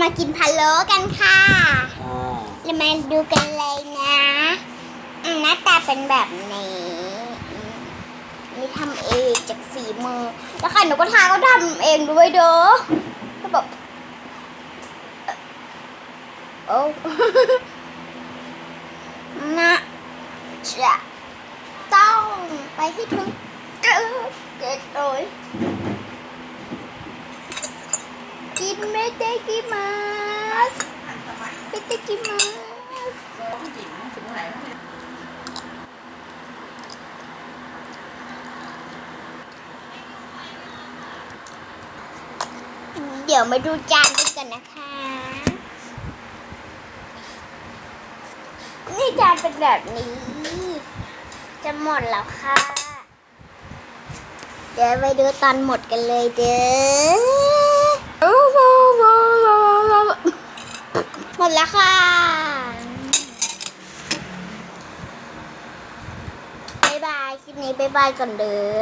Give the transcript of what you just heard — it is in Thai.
มากินพะโล้กันค่ะอ่าเรามาดูกันเลยนะอืมหน้าตาเป็นแบบนี้อืมนี่ทำเองจากฝีมือ แล้วไข่นกกระทาก็ทำเองด้วยเด้อก็แบบเอ่อโอ้นะจะต้องไปให้ถึงเกิดเกิดโดย กินไม่ได้กินมาสไม่ได้กินมาสเดี๋ยวมาดูจานกันก่อนนะคะ นี่จานเป็นแบบนี้ จะหมดแล้วค่ะ เดี๋ยวไปดูตอนหมดกันเลยเด้อ หมดแล้วค่ะ บ๊ายบาย คลิปนี้บ๊ายบายก่อนเด้อ